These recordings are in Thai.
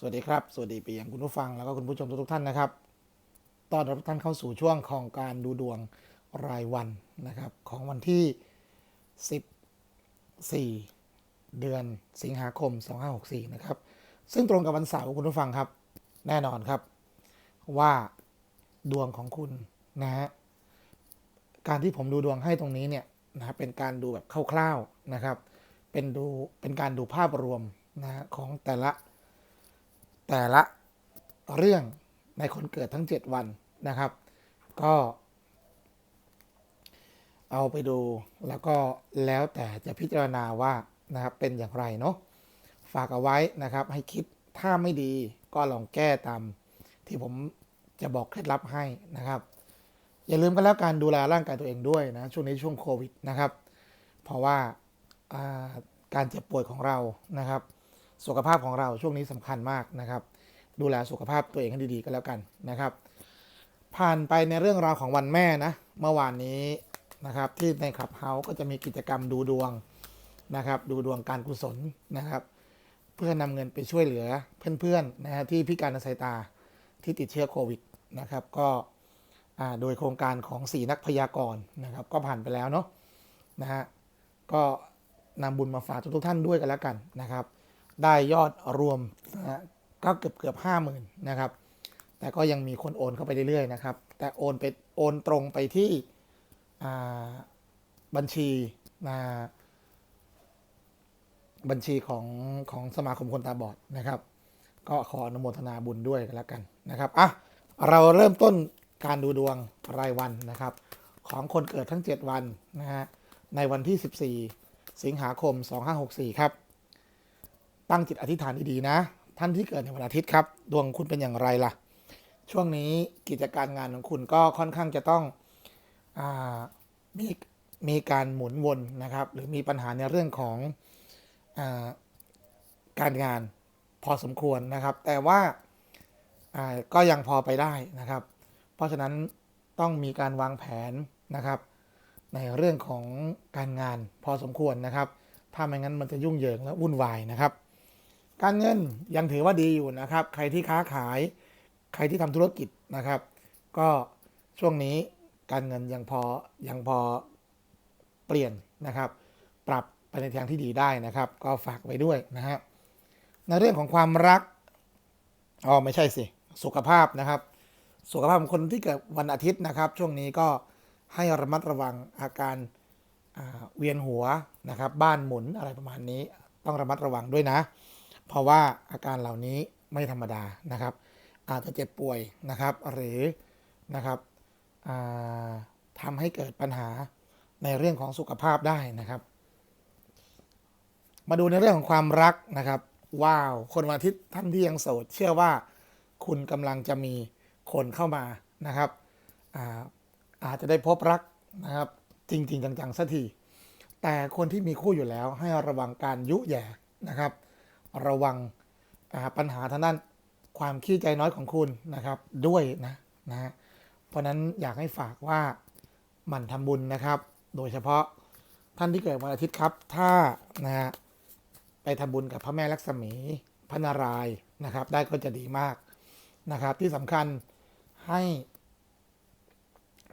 สวัสดีครับ สวัสดีไปยังคุณผู้ฟังแล้วก็คุณผู้ชมทุกท่านนะครับตอนรับท่านเข้าสู่ช่วงของการดูดวงรายวันนะครับ ของวันที่ 14 เดือนสิงหาคม 2564 นะครับ ซึ่งตรงกับวันเสาร์คุณผู้ฟังครับ แน่นอนครับ ว่าดวงของคุณนะฮะการที่ผมดูดวงให้ตรงนี้เนี่ยนะเป็นการดูแบบคร่าวๆนะครับ เป็นดูเป็นการดูภาพรวมนะของแต่ละ แต่ละเรื่องในคนเกิดทั้ง 7 วันนะครับ ก็เอาไปดูแล้วก็แล้วแต่จะพิจารณาว่านะครับเป็นอย่างไรเนาะฝากเอาไว้นะครับ ให้คิดถ้าไม่ดีก็ลองแก้ตามที่ผมจะบอกเคล็ดลับให้นะครับ อย่าลืมกันแล้วการดูแลร่างกายตัวเองด้วยนะช่วงนี้ช่วงโควิดนะครับ เพราะว่าอ่าการเจ็บป่วยของเรานะครับ สุขภาพของเราช่วงนี้สำคัญมากนะครับ ดูแลสุขภาพตัวเองให้ดีๆก็แล้วกันนะครับ ผ่านไปในเรื่องราวของวันแม่นะ เมื่อวานนี้นะครับที่ในคลับเฮาส์ก็จะมีกิจกรรมดูดวงนะครับ ดูดวงการกุศลนะครับ เพื่อนำเงินไปช่วยเหลือเพื่อนๆนะฮะที่พิการทางสายตาที่ติดเชื้อโควิดนะครับ ก็โดยโครงการของสีนักพยากรณ์นะครับ ก็ผ่านไปแล้วเนาะนะฮะก็นำบุญมาฝากทุกๆท่านด้วยกันแล้วกันนะครับ ได้ยอดรวมนะก็เกือบเกือบห้าหมื่นนะครับ แต่ก็ยังมีคนโอนเข้าไปเรื่อยๆนะครับ แต่โอนไปโอนตรงไปที่บัญชีนะบัญชีของของสมาคมคนตาบอดนะครับ ก็ขออนุโมทนาบุญด้วยกันแล้วกันนะครับอะเราเริ่มต้นการดูดวงรายวันนะครับ ของคนเกิดทั้ง 7 วันนะฮะในวันที่ 14 สิงหาคม 2564 ครับ ตั้งจิตอธิษฐานดีๆนะ ท่านที่เกิดในวันอาทิตย์ครับ ดวงคุณเป็นอย่างไรล่ะ ช่วงนี้กิจการงานของคุณก็ค่อนข้างจะต้องอมีมีการหมุนวนนะครับ หรือมีปัญหาในเรื่องของอาการงานพอสมควรนะครับ แต่ว่าอ่าก็ยังพอไปได้นะครับ เพราะฉะนั้นต้องมีการวางแผนนะครับ ในเรื่องของการงานพอสมควรนะครับ ถ้าไม่งั้นมันจะยุ่งเหยิงและวุ่นวายนะครับ การเงินยังถือว่าดีอยู่นะครับ ใครที่ค้าขาย ใครที่ทำธุรกิจนะครับ ก็ช่วงนี้การเงินยังพอยังพอเปลี่ยนนะครับ ปรับไปในทางที่ดีได้นะครับ ก็ฝากไว้ด้วยนะฮะในเรื่องของความรักอ๋อไม่ใช่สิ สุขภาพนะครับ สุขภาพของคนที่เกิดวันอาทิตย์นะครับ ช่วงนี้ก็ให้ระมัดระวังอาการเวียนหัวนะครับ บ้านหมุนอะไรประมาณนี้ ต้องระมัดระวังด้วยนะ เพราะว่าอาการเหล่านี้ไม่ธรรมดานะครับ อาจจะเจ็บป่วยนะครับ หรือนะครับทำให้เกิดปัญหาในเรื่องของสุขภาพได้นะครับ มาดูในเรื่องของความรักนะครับ ว้าว คนวันอาทิตย์ท่านที่ยังโสด เชื่อว่าคุณกำลังจะมีคนเข้ามานะครับอาอาจจะได้พบรักนะครับ จริง ๆ จังๆสักทีแต่คนที่มีคู่อยู่แล้วให้ระวังการยุแย่นะครับ ระวังปัญหาทางด้านความขี้ใจน้อยของคุณนะครับด้วยนะนะฮะเพราะนั้นอยากให้ฝากว่าหมั่นทำบุญนะครับ โดยเฉพาะท่านที่เกิดวันอาทิตย์ครับ ถ้านะฮะไปทำบุญกับพระแม่ลักษมีพระนารายนะครับ ได้ก็จะดีมากนะครับ ที่สำคัญให้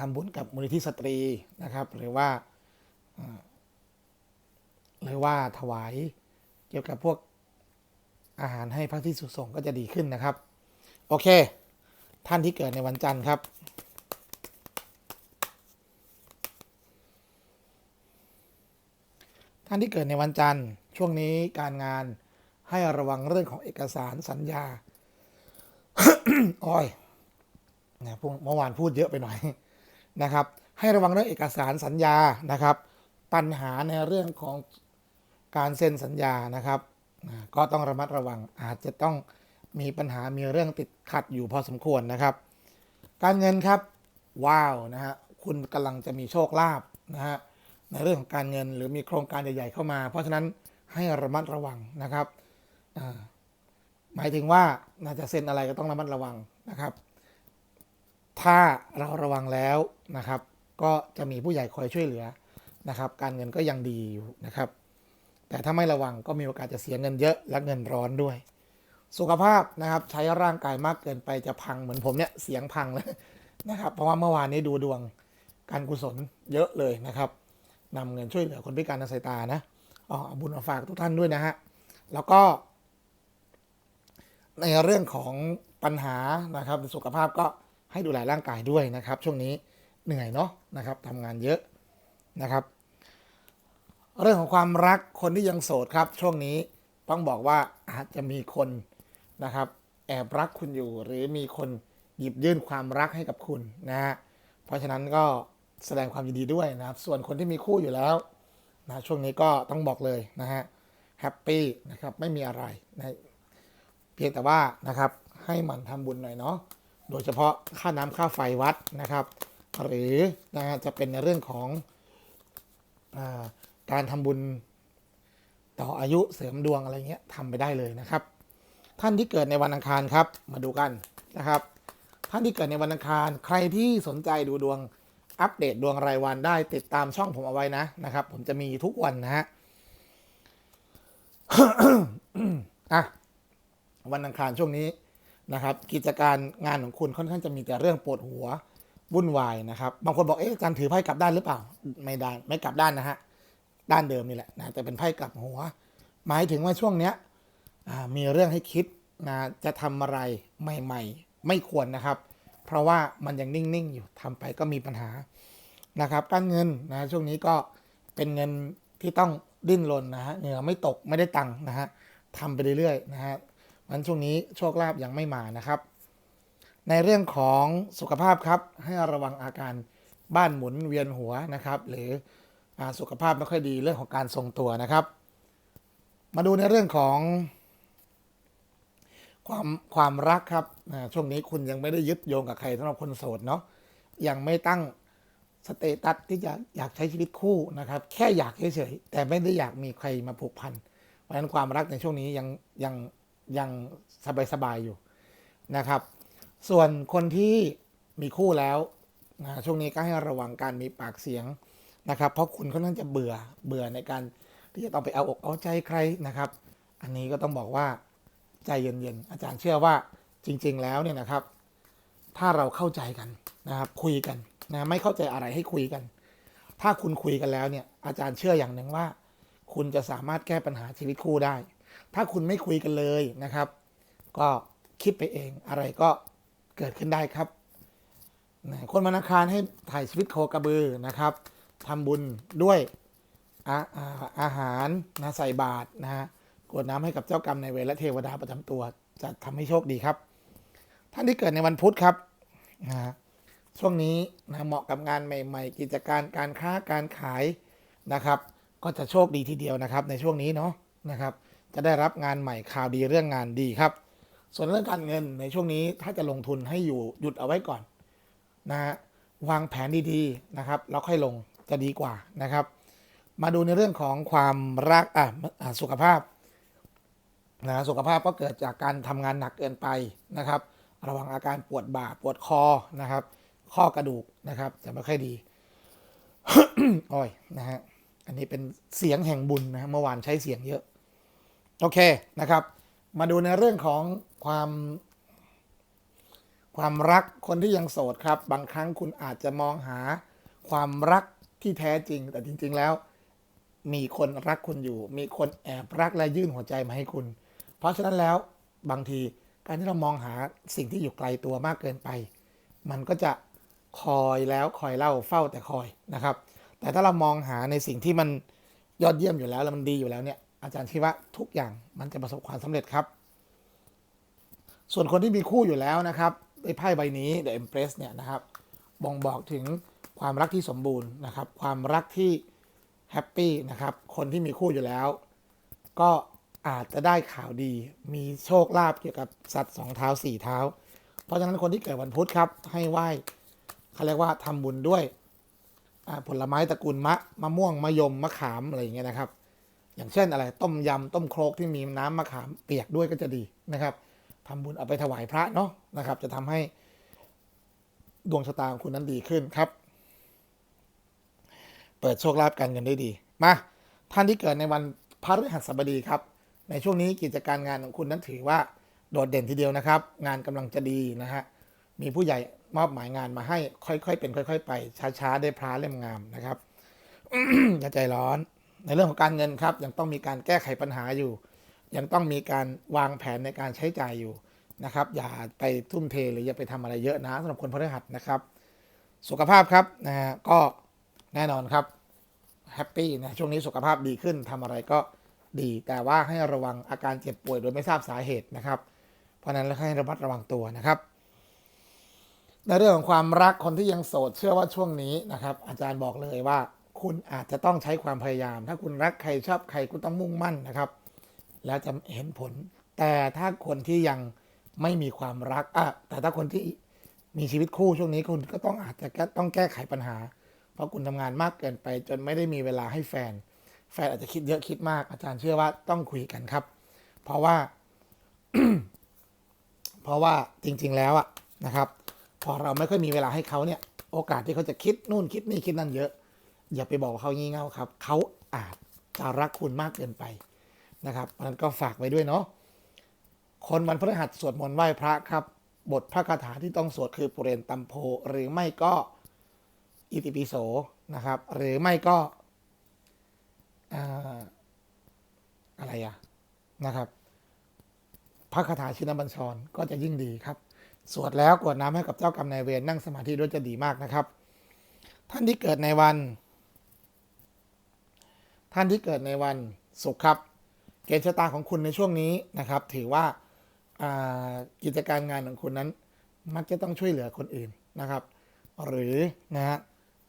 ทำบุญกับมูลนิธิสตรีนะครับ หรือว่าหรือว่าถวายเกี่ยวกับพวก อาหารให้พระที่สุสงก็จะดีขึ้นนะครับ โอเค ท่านที่เกิดในวันจันทร์ครับท่านที่เกิดในวันจันทร์ ช่วงนี้การงานให้ระวังเรื่องของเอกสารสัญญาอ้อยนะพวกเมื่อวานพูดเยอะไปหน่อยนะครับ ให้ระวังเรื่องเอกสารสัญญานะครับ ปัญหาในเรื่องของการเซ็นสัญญานะครับ ก็ต้องระมัดระวังอาจจะต้องมีปัญหามีเรื่องติดขัดอยู่พอสมควรนะครับ การเงินครับ ว้าวนะฮะคุณกำลังจะมีโชคลาภนะฮะในเรื่องของการเงินหรือมีโครงการใหญ่ ๆ เข้ามา เพราะฉะนั้นให้ระมัดระวังนะครับหมายถึงว่าน่าจะเซ็นอะไรก็ต้องระมัดระวังนะครับ ถ้าเราระวังแล้วนะครับ ก็จะมีผู้ใหญ่คอยช่วยเหลือนะครับ การเงินก็ยังดีอยู่นะครับ แต่ถ้าไม่ระวังก็มีโอกาสจะเสียเงินเยอะและเงินร้อนด้วย สุขภาพนะครับใช้ร่างกายมากเกินไปจะพังเหมือนผมเนี่ยเสียงพังเลยนะครับ เพราะว่าเมื่อวานนี้ดูดวงการกุศลเยอะเลยนะครับนำเงินช่วยเหลือคนพิการทางสายตานะอ๋อเอาบุญมาฝากทุกท่านด้วยนะฮะแล้วก็ ในเรื่องของปัญหานะครับสุขภาพก็ให้ดูแลร่างกายด้วยนะครับ ช่วงนี้เหนื่อยเนาะนะครับทำงานเยอะนะครับ เรื่องของความรักคนที่ยังโสดครับ ช่วงนี้ต้องบอกว่าอาจจะมีคนนะครับ แอบรักคุณอยู่ หรือมีคนหยิบยื่นความรักให้กับคุณนะฮะเพราะฉะนั้นก็แสดงความยินดีด้วยนะครับ ส่วนคนที่มีคู่อยู่แล้วนะช่วงนี้ก็ต้องบอกเลยนะฮะแฮปปี้นะครับไม่มีอะไรนะเพียงแต่ว่านะครับให้หมั่นทำบุญหน่อยเนาะโดยเฉพาะค่าน้ำค่าไฟวัดนะครับ หรือนะฮะจะเป็นในเรื่องของอา การทำบุญต่ออายุเสริมดวงอะไรเงี้ยทำไปได้เลยนะครับ ท่านที่เกิดในวันอังคารครับมาดูกันนะครับ ท่านที่เกิดในวันอังคาร ใครที่สนใจดูดวงอัปเดตดวงรายวันได้ติดตามช่องผมเอาไว้นะนะครับ ผมจะมีทุกวันนะฮะอะวันอังคารช่วงนี้นะครับ กิจการงานของคุณค่อนข้างจะมีแต่เรื่องปวดหัววุ่นวายนะครับ บางคนบอกเอ๊ะอาจารย์ถือไพ่กลับด้านหรือเปล่า ไม่ด้านไม่กลับด้านนะฮะ ด้านเดิมนี่แหละนะแต่เป็นไพ่กลับหัว หมายถึงว่าช่วงเนี้ยมีเรื่องให้คิดนะจะทำอะไรใหม่ ๆ ไม่ควรนะครับ เพราะว่ามันยังนิ่งๆอยู่ทำไปก็มีปัญหานะครับ การเงินนะช่วงนี้ก็เป็นเงินที่ต้องดิ้นรนนะฮะเหงื่อไม่ตกไม่ได้ตังค์นะฮะทำไปเรื่อยๆนะฮะวันช่วงนี้โชคลาภยังไม่มานะครับ ในเรื่องของสุขภาพครับให้ระวังอาการบ้านหมุนเวียนหัวนะครับ หรือ สุขภาพไม่ค่อยดีเรื่องของการทรงตัวนะครับ มาดูในเรื่องของความความรักครับช่วงนี้คุณยังไม่ได้ยึดโยงกับใครสำหรับคนโสดเนาะยังไม่ตั้งสเตตัสที่จะอยากใช้ชีวิตคู่นะครับ แค่อยากเฉยๆแต่ไม่ได้อยากมีใครมาผูกพันเพราะฉะนั้นความรักในช่วงนี้ยังยังยังสบายๆอยู่นะครับ ส่วนคนที่มีคู่แล้วช่วงนี้ก็ให้ระวังการมีปากเสียง นะครับ เพราะคุณค่อนข้างจะเบื่อเบื่อในการที่จะต้องไปเอาอกเอาใจใครนะครับ อันนี้ก็ต้องบอกว่าใจเย็นๆอาจารย์เชื่อว่าจริง ๆ แล้วเนี่ยนะครับ ถ้าเราเข้าใจกันนะครับคุยกันนะไม่เข้าใจอะไรให้คุยกัน ถ้าคุณคุยกันแล้วเนี่ย อาจารย์เชื่ออย่างหนึ่งว่า คุณจะสามารถแก้ปัญหาชีวิตคู่ได้ ถ้าคุณไม่คุยกันเลยนะครับ ก็คิดไปเองอะไรก็เกิดขึ้นได้ครับคนวันอังคารให้ถ่ายชีวิตโคกระบือนะครับ ทำบุญด้วยอาอาอาหารนะใส่บาตรนะฮะกวดน้ำให้กับเจ้ากรรมในายเวรและเทวดาประจำตัวจะทำให้โชคดีครับ ท่านที่เกิดในวันพุธครับนะฮะช่วงนี้นะเหมาะกับงานใหม่ ๆ กิจการการค้าการขายนะครับ ก็จะโชคดีทีเดียวนะครับ ในช่วงนี้เนาะนะครับ จะได้รับงานใหม่ข่าวดีเรื่องงานดีครับ ส่วนเรื่องการเงินในช่วงนี้ถ้าจะลงทุนให้อยู่หยุดเอาไว้ก่อนนะฮะวางแผนดีๆนะครับแล้วค่อยลง จะดีกว่านะครับ มาดูในเรื่องของความรักอะสุขภาพนะสุขภาพก็เกิดจากการทำงานหนักเกินไปนะครับ ระวังอาการปวดบ่าปวดคอนะครับ ข้อกระดูกนะครับจะไม่ค่อยดีโอ้ยนะฮะอันนี้เป็นเสียงแห่งบุญนะฮะเมื่อวานใช้เสียงเยอะ โอเคนะครับ มาดูในเรื่องของความความรักคนที่ยังโสดครับ บางครั้งคุณอาจจะมองหาความรัก ที่แท้จริง แต่จริง ๆ แล้ว มีคนรักคุณอยู่ มีคนแอบรักและยื่นหัวใจมาให้คุณ เพราะฉะนั้นแล้วบางทีการที่เรามองหาสิ่งที่อยู่ไกลตัวมากเกินไป มันก็จะคอยแล้วคอยเล่าเฝ้าแต่คอยนะครับ แต่ถ้าเรามองหาในสิ่งที่มันยอดเยี่ยมอยู่แล้วแล้วมันดีอยู่แล้วเนี่ยอาจารย์คิดว่าทุกอย่างมันจะประสบความสำเร็จครับ ส่วนคนที่มีคู่อยู่แล้วนะครับไอ้ไพ่ใบนี้ The Empress เนี่ยนะครับบ่งบอกถึง ความรักที่สมบูรณ์นะครับ ความรักที่แฮปปี้นะครับ คนที่มีคู่อยู่แล้ว ก็อาจจะได้ข่าวดี มีโชคลาภเกี่ยวกับสัตว์สองเท้าสี่เท้า เพราะฉะนั้นคนที่เกิดวันพุธครับ ให้ไหว้เขาเรียกว่าทำบุญด้วยผลไม้ตระกูลมะมะม่วงมะยมมะขามอะไรอย่างเงี้ยนะครับ อย่างเช่นอะไรต้มยำต้มโครกที่มีน้ำมะขามเปียกด้วยก็จะดีนะครับทำบุญเอาไปถวายพระเนาะนะครับ จะทำให้ดวงชะตาของคุณนั้นดีขึ้นครับ เปิดโชคลาภการเงินได้ดี มา ท่านที่เกิดในวันพฤหัสบดีครับ ในช่วงนี้กิจการงานของคุณนั้นถือว่าโดดเด่นทีเดียวนะครับ งานกำลังจะดีนะฮะ มีผู้ใหญ่มอบหมายงานมาให้ค่อยๆเป็นค่อย ๆ ไป ช้าๆได้พระเล่มงามนะครับอย่าใจร้อน ในเรื่องของการเงินครับ ยังต้องมีการแก้ไขปัญหาอยู่ ยังต้องมีการวางแผนในการใช้จ่ายอยู่นะครับ อย่าไปทุ่มเทหรืออย่าไปทำอะไรเยอะนะสำหรับคนพฤหัสนะครับ สุขภาพครับนะฮะก็ แน่นอนครับแฮปปี้นะช่วงนี้สุขภาพดีขึ้นทำอะไรก็ดี แต่ว่าให้ระวังอาการเจ็บป่วยโดยไม่ทราบสาเหตุนะครับ เพราะนั้นให้ระมัดระวังตัวนะครับในเรื่องของความรักคนที่ยังโสดเชื่อว่าช่วงนี้นะครับ อาจารย์บอกเลยว่า คุณอาจจะต้องใช้ความพยายาม ถ้าคุณรักใครชอบใครคุณต้องมุ่งมั่นนะครับ แล้วจะเห็นผล แต่ถ้าคนที่ยังไม่มีความรักอะแต่ถ้าคนที่มีชีวิตคู่ช่วงนี้คุณก็ต้องอาจจะต้องแก้ไขปัญหา เพราะคุณทำงานมากเกินไป จนไม่ได้มีเวลาให้แฟน แฟนอาจจะคิดเยอะคิดมาก อาจารย์เชื่อว่าต้องคุยกันครับ เพราะว่า เพราะว่าจริง ๆ แล้วอะนะครับ พอเราไม่ค่อยมีเวลาให้เขาเนี่ย โอกาสที่เขาจะคิดนู่นคิดนี่คิดนั่นเยอะ อย่าไปบอกว่าเขางี่เง่าครับ เขาอาจจะรักคุณมากเกินไปนะครับเพราะนั้นก็ฝากไว้ด้วยเนาะคนวันพฤหัสสวดมนต์ไหว้พระครับ บทพระคาถาที่ต้องสวดคือปุเรนตัมโพ หรือไม่ก็ อิติปิโสนะครับ หรือไม่ก็อ่าอะไรอะนะครับพระคาถาชินบัญชรก็จะยิ่งดีครับ สวดแล้วกวดน้ำให้กับเจ้ากรรมนายเวรนั่งสมาธิด้วยจะดีมากนะครับ ท่านที่เกิดในวัน ท่านที่เกิดในวันศุกร์ครับ เกณฑ์ชะตาของคุณในช่วงนี้นะครับ ถือว่ากิจการงานของคุณนั้น มักจะต้องช่วยเหลือคนอื่นนะครับ หรือนะฮะ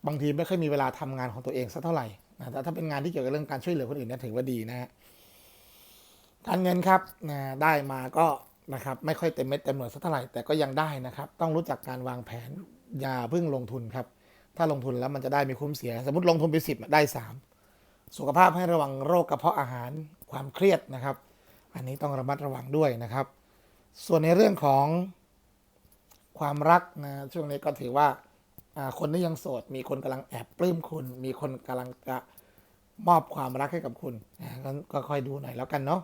บางทีไม่ค่อยมีเวลาทำงานของตัวเองสักเท่าไหร่นะแต่ถ้าเป็นงานที่เกี่ยวกับเรื่องการช่วยเหลือคนอื่นเนี่ยถือว่าดีนะฮะการเงินครับนะได้มาก็นะครับไม่ค่อยเต็มเม็ดเต็มหน่วยสักเท่าไหร่แต่ก็ยังได้นะครับ ต้องรู้จักการวางแผนอย่าเพิ่งลงทุนครับ ถ้าลงทุนแล้วมันจะได้ม่คุ้มเสีย สมมติลงทุนไปสิบได้สามสุขภาพให้ระวังโรคกระเพาะอาหารความเครียดนะครับ อันนี้ต้องระมัดระวังด้วยนะครับ ส่วนในเรื่องของความรักนะช่วงนี้ก็ถือว่า คนที่ยังโสด มีคนกำลังแอบปลื้มคุณ มีคนกำลังจะมอบความรักให้กับคุณก็ค่อยดูหน่อยแล้วกันเนาะ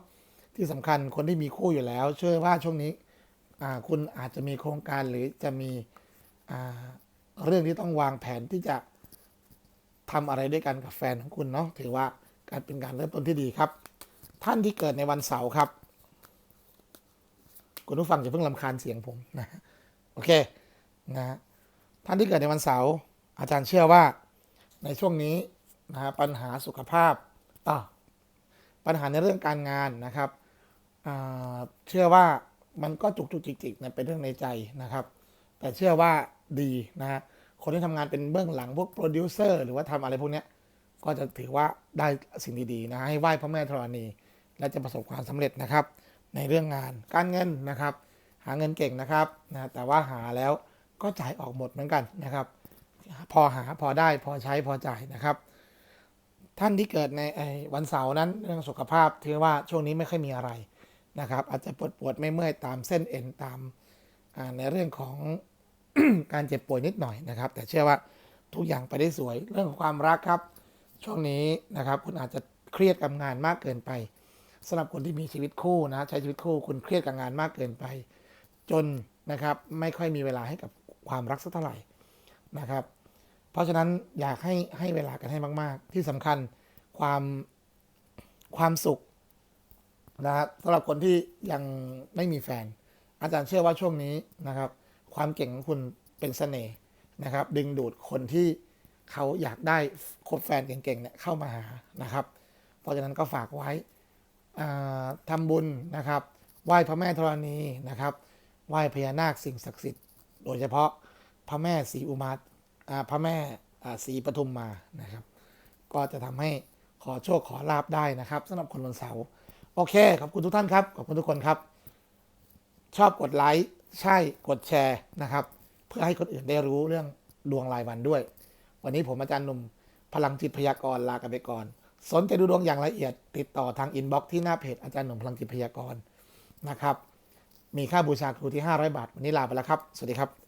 ที่สำคัญคนที่มีคู่อยู่แล้ว เชื่อว่าช่วงนี้คุณอาจจะมีโครงการหรือจะมีเรื่องที่ต้องวางแผนที่จะทำอะไรด้วยกันกับแฟนของคุณเนาะถือว่าการเป็นการเริ่มต้นที่ดีครับ ท่านที่เกิดในวันเสาร์ครับ คุณผู้ฟังจะเพิ่งลำคาญเสียงผมนะโอเคนะ ท่านที่เกิดในวันเสาร์อาจารย์เชื่อว่าในช่วงนี้นะฮะปัญหาสุขภาพอะปัญหาในเรื่องการงานนะครับเชื่อว่ามันก็จุกจุกจิกจิกนะเป็นเรื่องในใจนะครับ แต่เชื่อว่าดีนะฮะคนที่ทำงานเป็นเบื้องหลังพวกโปรดิวเซอร์หรือว่าทำอะไรพวกนี้ก็จะถือว่าได้สิ่งดีๆนะให้ไหว้พระแม่ธรณี และจะประสบความสำเร็จนะครับ ในเรื่องงานการเงินนะครับ หาเงินเก่งนะครับนะแต่ว่าหาแล้ว ก็จ่ายออกหมดเหมือนกันนะครับ พอหาพอได้พอใช้พอจ่ายนะครับ ท่านที่เกิดในไอ้วันเสาร์นั้นเรื่องสุขภาพถือว่าช่วงนี้ไม่ค่อยมีอะไรนะครับ อาจจะปวดปวดไม่เมื่อยตามเส้นเอ็นตามในเรื่องของการเจ็บป่วยนิดหน่อยนะครับ แต่เชื่อว่าทุกอย่างไปได้สวยเรื่องของความรักครับ ช่วงนี้นะครับ คุณอาจจะเครียดกับงานมากเกินไปสำหรับคนที่มีชีวิตคู่นะใช้ชีวิตคู่คุณเครียดกับงานมากเกินไป จนนะครับไม่ค่อยมีเวลาให้กับ ความรักสักเท่าไหร่นะครับ เพราะฉะนั้นอยากให้ให้เวลากันให้มาก ๆ ที่สำคัญความความสุขนะครับสำหรับคนที่ยังไม่มีแฟน อาจารย์เชื่อว่าช่วงนี้นะครับ ความเก่งของคุณเป็นเสน่ห์นะครับ ดึงดูดคนที่เขาอยากได้คบแฟนเก่งๆเนี่ยเข้ามาหานะครับ เพราะฉะนั้นก็ฝากไว้อ่าทำบุญนะครับ ไหว้พระแม่ธรณีนะครับ ไหว้พญานาคสิ่งศักดิ์สิทธิ์ โดยเฉพาะพระแม่ศรีอุมาพระแม่ศรีปทุมมานะครับ ก็จะทำให้ขอโชคขอลาบได้นะครับสำหรับคนวันเสาร์โอเคขอบคุณทุกท่านครับขอบคุณทุกคนครับ ชอบกดไลค์ใช่กดแชร์นะครับ เพื่อให้คนอื่นได้รู้เรื่องดวงรายวันด้วย วันนี้ผมอาจารย์หนุ่มพลังจิตพยากรลากันไปก่อน สนใจดูดวงอย่างละเอียดติดต่อทางอินบ็อกซ์ที่หน้าเพจอาจารย์หนุ่มพลังจิตพยากรนะครับ มีค่าบูชาครูที่ 500 บาท วันนี้ลาไปแล้วครับ สวัสดีครับ